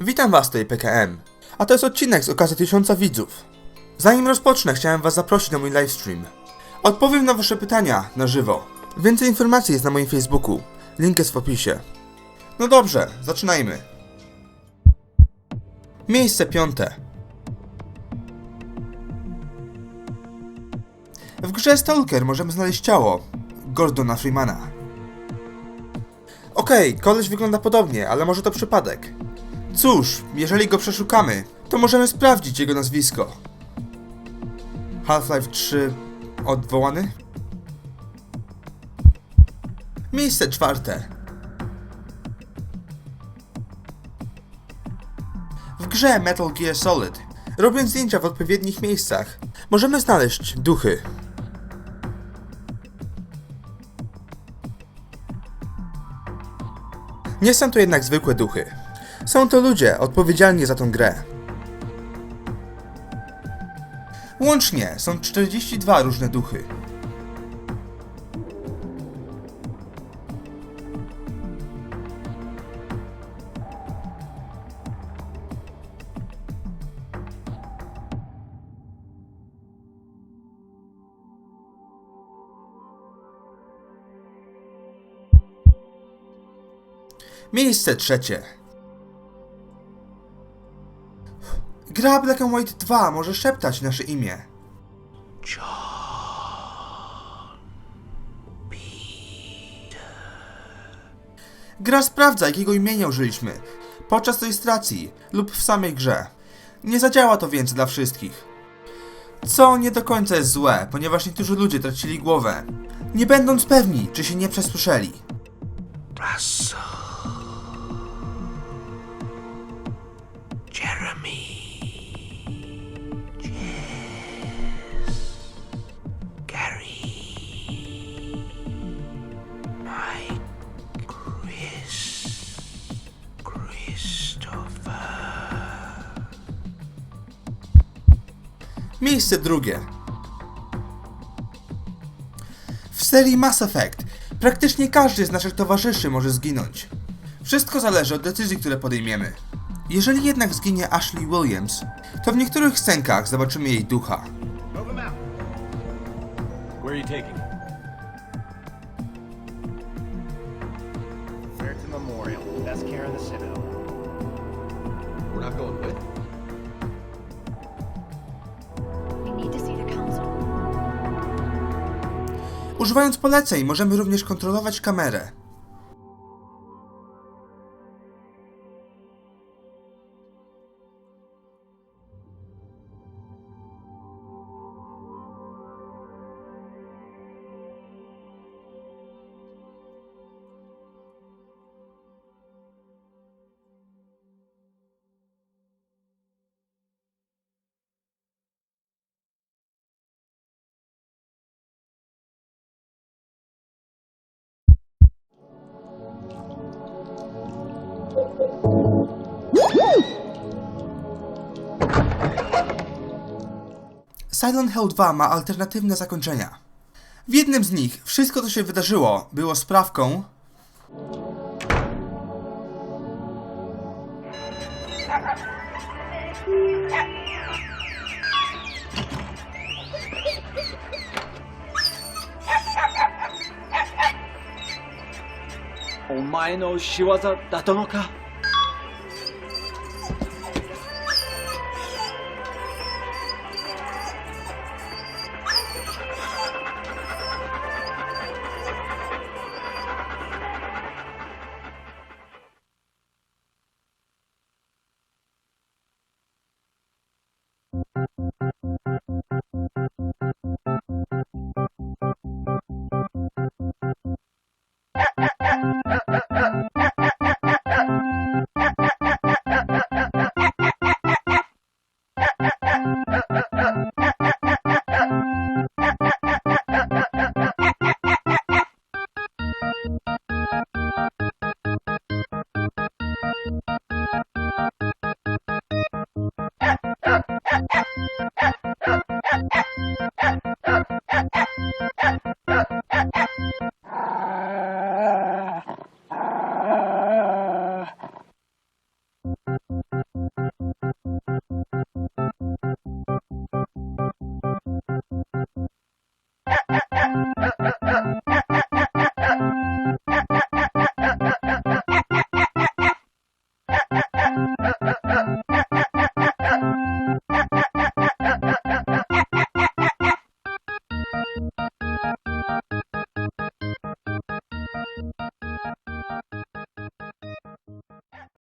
Witam Was tutaj PKM, a to jest odcinek z okazji tysiąca widzów. Zanim rozpocznę, chciałem Was zaprosić na mój livestream. Odpowiem na Wasze pytania na żywo. Więcej informacji jest na moim Facebooku, link jest w opisie. No dobrze, zaczynajmy. Miejsce piąte. W grze Stalker możemy znaleźć ciało Gordona Freemana. Okej, koleś wygląda podobnie, ale może to przypadek. Cóż, jeżeli go przeszukamy, to możemy sprawdzić jego nazwisko. Half-Life 3 odwołany? Miejsce czwarte. W grze Metal Gear Solid, robiąc zdjęcia w odpowiednich miejscach, możemy znaleźć duchy. Nie są to jednak zwykłe duchy. Są to ludzie odpowiedzialni za tą grę. Łącznie są 42 różne duchy. Miejsce trzecie. Gra Black and White 2 może szeptać nasze imię. Gra sprawdza, jakiego imienia użyliśmy podczas rejestracji lub w samej grze. Nie zadziała to więc dla wszystkich. Co nie do końca jest złe, ponieważ niektórzy ludzie tracili głowę, nie będąc pewni, czy się nie przesłyszeli. Russell. Miejsce drugie. W serii Mass Effect praktycznie każdy z naszych towarzyszy może zginąć. Wszystko zależy od decyzji, które podejmiemy. Jeżeli jednak zginie Ashley Williams, to w niektórych scenkach zobaczymy jej ducha. Where are you taking? Używając poleceń możemy również kontrolować kamerę. Silent Hill 2 ma alternatywne zakończenia. W jednym z nich wszystko, co się wydarzyło, było sprawką "お前の仕業だったのか？